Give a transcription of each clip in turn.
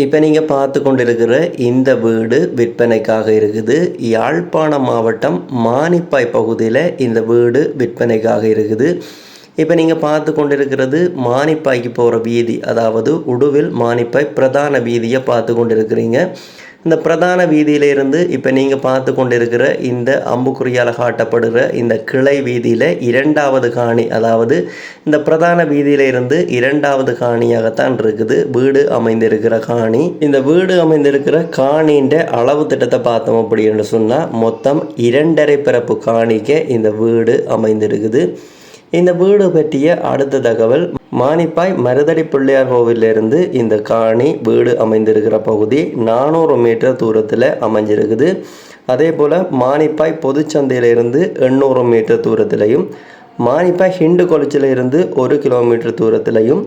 இப்போ நீங்கள் பார்த்து கொண்டிருக்கிற இந்த வீடு விற்பனைக்காக இருக்குது. யாழ்ப்பாணம் மாவட்டம் மானிப்பாய் பகுதியில் இந்த வீடு விற்பனைக்காக இருக்குது. இப்போ நீங்கள் பார்த்து கொண்டிருக்கிறது மானிப்பாய்க்கு போகிற வீதி அதாவது உடுவில் மானிப்பாய் பிரதான வீதியை பார்த்து கொண்டிருக்கிறீங்க. இந்த பிரதான வீதியிலிருந்து இப்போ நீங்கள் பார்த்து கொண்டிருக்கிற இந்த அம்புக்குறியால் காட்டப்படுகிற இந்த கிளை வீதியில் இரண்டாவது காணி அதாவது இந்த பிரதான வீதியிலிருந்து இரண்டாவது காணியாகத்தான் இருக்குது. வீடு அமைந்திருக்கிற காணி. இந்த வீடு அமைந்திருக்கிற காணின்ற அளவு திட்டத்தை பார்த்தோம் அப்படின்னு சொன்னால் மொத்தம் இரண்டரை பிறப்பு காணிக்க இந்த வீடு அமைந்திருக்குது. இந்த வீடு பற்றிய அடுத்த தகவல் மானிப்பாய் மருதடி பிள்ளையார் கோவிலிருந்து இந்த காணி வீடு அமைந்திருக்கிற பகுதி நானூறு மீட்டர் தூரத்தில் அமைஞ்சிருக்குது. அதே போல் மானிப்பாய் பொதுச்சந்தையிலிருந்து எண்ணூறு மீட்டர் தூரத்திலையும் மானிப்பாய் ஹிண்டு கொலிச்சிலிருந்து ஒரு கிலோமீட்டர் தூரத்திலையும்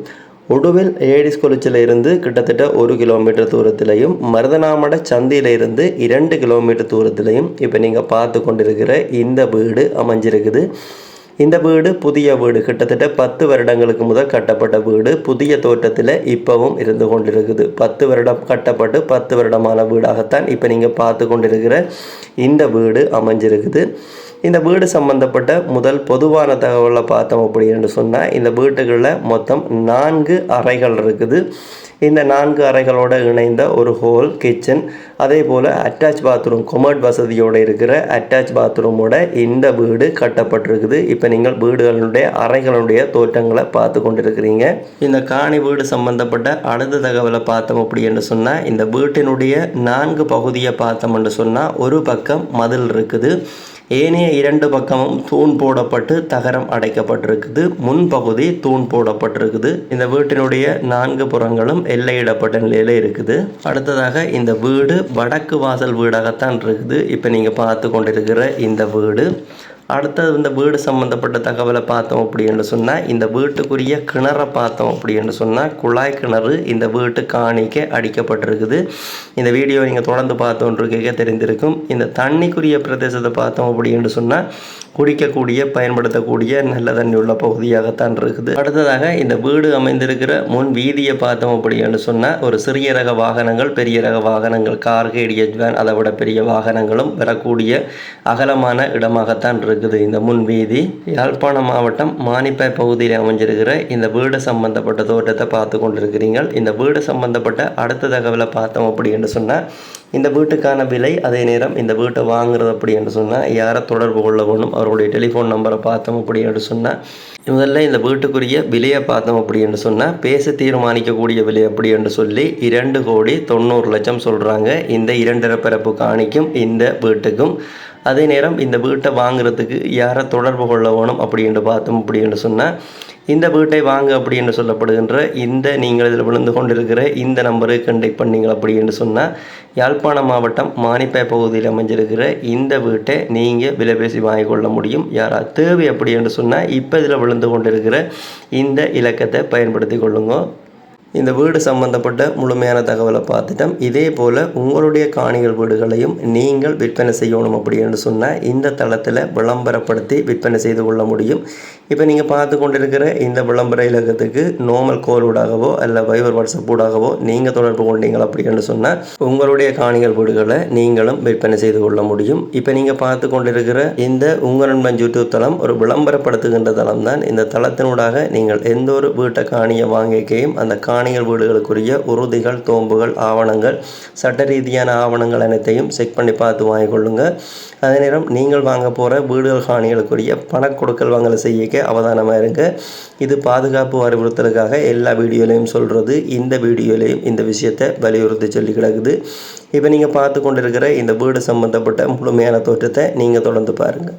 உடுவில் ஏடிஸ் கொலிச்சிலிருந்து கிட்டத்தட்ட ஒரு கிலோமீட்டர் தூரத்திலையும் மருதநாமட சந்தியிலிருந்து இரண்டு கிலோமீட்டர் தூரத்திலையும் இப்போ நீங்கள் பார்த்து கொண்டிருக்கிற இந்த வீடு அமைஞ்சிருக்குது. இந்த வீடு புதிய வீடு. கிட்டத்தட்ட பத்து வருடங்களுக்கு முதல் கட்டப்பட்ட வீடு. புதிய தோற்றத்தில் இப்போவும் இருந்து கொண்டிருக்குது. பத்து வருடம் கட்டப்பட்டு பத்து வருடமான வீடாகத்தான் இப்போ நீங்கள் பார்த்து கொண்டிருக்கிற இந்த வீடு அமைஞ்சிருக்குது. இந்த வீடு சம்பந்தப்பட்ட முதல் பொதுவான தகவலை பார்த்தோம் அப்படின்னு சொன்னால் இந்த வீட்டுகளில் மொத்தம் நான்கு அறைகள் இருக்குது. இந்த நான்கு அறைகளோடு இணைந்த ஒரு ஹோல் கிச்சன் அதே போல் அட்டாச் பாத்ரூம் கொமர்ட் வசதியோடு இருக்கிற அட்டாச் பாத்ரூமோட இந்த வீடு கட்டப்பட்டிருக்குது. இப்போ நீங்கள் வீடுகளுடைய அறைகளுடைய தோற்றங்களை பார்த்து கொண்டிருக்கிறீங்க. இந்த காணி வீடு சம்பந்தப்பட்ட அடுத்த தகவலை பார்த்தோம் அப்படின்னு சொன்னால் இந்த வீட்டினுடைய நான்கு பகுதியை பார்த்தோம்னு சொன்னால் ஒரு பக்கம் மதில் இருக்குது. ஏனைய இரண்டு பக்கமும் தூண் போடப்பட்டு தகரம் அடைக்கப்பட்டிருக்குது. முன்பகுதி தூண் போடப்பட்டிருக்குது. இந்த வீட்டினுடைய நான்கு புறங்களும் எல்லையிடப்பட்ட நிலையில் இருக்குது. அடுத்ததாக இந்த வீடு வடக்கு வாசல் வீடாகத்தான் இருக்குது. இப்போ நீங்கள் பார்த்து கொண்டிருக்கிற இந்த வீடு அடுத்தது இந்த வீடு சம்மந்தப்பட்ட தகவலை பார்த்தோம் அப்படின்னு சொன்னால் இந்த வீட்டுக்குரிய கிணறை பார்த்தோம் அப்படின்னு சொன்னால் குழாய் கிணறு இந்த வீட்டு காணிக்க அடிக்கப்பட்டிருக்குது. இந்த வீடியோ நீங்கள் தொடர்ந்து பார்த்தோன்றிருக்க தெரிந்திருக்கும். இந்த தண்ணிக்குரிய பிரதேசத்தை பார்த்தோம் அப்படின்னு சொன்னால் குடிக்கக்கூடிய பயன்படுத்தக்கூடிய நல்ல தண்ணி உள்ள பகுதியாகத்தான் இருக்குது. அடுத்ததாக இந்த வீடு அமைந்திருக்கிற முன் வீதியை பார்த்தோம் அப்படின்னு சொன்னால் ஒரு சிறிய ரக வாகனங்கள் பெரிய ரக வாகனங்கள் கார் கேடியஜ் வேன் அதை விட பெரிய வாகனங்களும் வரக்கூடிய அகலமான இடமாகத்தான் இருக்குது இந்த முன் வீதி யாழ்ப்பாணம் மாவட்டம் மானிப்பாய் பகுதியில் அமைஞ்சிருக்கிற இந்த வீடு சம்பந்தப்பட்ட தோட்டத்தை பார்த்து கொண்டிருக்கிறீர்கள். இந்த வீடு சம்பந்தப்பட்ட அடுத்த தகவலை பார்த்தோம் அப்படின்னு சொன்னால் இந்த வீட்டுக்கான விலை அதே நேரம் இந்த வீட்டை வாங்குறது அப்படி என்று சொன்னால் யாரை தொடர்பு கொள்ள வேணும் அவருடைய டெலிஃபோன் நம்பரை பார்த்தோம் அப்படி என்று சொன்னால் முதல்ல இந்த வீட்டுக்குரிய விலையை பார்த்தோம் அப்படி என்று சொன்னால் பேச தீர்மானிக்கக்கூடிய விலை அப்படி என்று சொல்லி இரண்டு கோடி தொண்ணூறு லட்சம் சொல்கிறாங்க இந்த இரண்டரை பிறப்பு காணிக்கும் இந்த வீட்டுக்கும். அதே நேரம் இந்த வீட்டை வாங்குறதுக்கு யாரை தொடர்பு கொள்ள வேணும் அப்படின்ட்டு பார்த்தோம் அப்படின்னு சொன்னால் இந்த வீட்டை வாங்க அப்படி என்று சொல்லப்படுகின்ற இந்த நீங்கள் இதில் விழுந்து கொண்டிருக்கிற இந்த நம்பருக்கு கண்டெக்ட் பண்ணீங்க அப்படின்னு சொன்னால் யாழ்ப்பாணம் மாவட்டம் மானிப்பாய் பகுதியில் அமைஞ்சிருக்கிற இந்த வீட்டை நீங்கள் விலை பேசி வாங்கிக்கொள்ள முடியும். யாரா தேவை அப்படி என்று சொன்னால் இப்போ இதில் விழுந்து கொண்டிருக்கிற இந்த இலக்கத்தை பயன்படுத்தி கொள்ளுங்க. இந்த வீடு சம்பந்தப்பட்ட முழுமையான தகவலை பார்த்துட்டோம். இதே போல் உங்களுடைய காணிகள் வீடுகளையும் நீங்கள் விற்பனை செய்யணும் அப்படின்னு சொன்னால் இந்த தளத்தில் விளம்பரப்படுத்தி விற்பனை செய்து கொள்ள முடியும். இப்போ நீங்கள் பார்த்து கொண்டிருக்கிற இந்த விளம்பர இலக்கத்துக்கு நார்மல் கோலூடாகவோ அல்ல வைபர் வாட்ஸ்அப் ஊடாகவோ நீங்கள் தொடர்பு கொண்டீங்க அப்படின்னு சொன்னால் உங்களுடைய காணிகள் வீடுகளை நீங்களும் விற்பனை செய்து கொள்ள முடியும். இப்போ நீங்கள் பார்த்து கொண்டிருக்கிற இந்த உங்கள் நண்பன் யூடியூப் தளம் ஒரு விளம்பரப்படுத்துகின்ற தளம் தான். இந்த தளத்தினூடாக நீங்கள் எந்த ஒரு வீட்டை காணியை வாங்கிக்கையும் அந்த காணிகள் வீடுகளுக்குரிய உறுதிகள் தோம்புகள் ஆவணங்கள் சட்ட ரீதியான ஆவணங்கள் அனைத்தையும் செக் பண்ணி பார்த்து வாங்கிக்கொள்ளுங்கள் அதே நேரம் நீங்கள் வாங்க போகிற வீடுகள் காணிகளுக்குரிய பண கொடுக்கல் வாங்கலை செய்யக்க அவதானமாக இருங்க. இது பாதுகாப்பு அறிவுறுத்தலுக்காக எல்லா வீடியோலையும் சொல்கிறது இந்த வீடியோலையும் இந்த விஷயத்தை வலியுறுத்தி சொல்லி கிடக்குது. இப்போ நீங்கள் பார்த்து கொண்டிருக்கிற இந்த வீடு சம்மந்தப்பட்ட முழுமையான தோற்றத்தை நீங்கள் தொடர்ந்து பாருங்கள்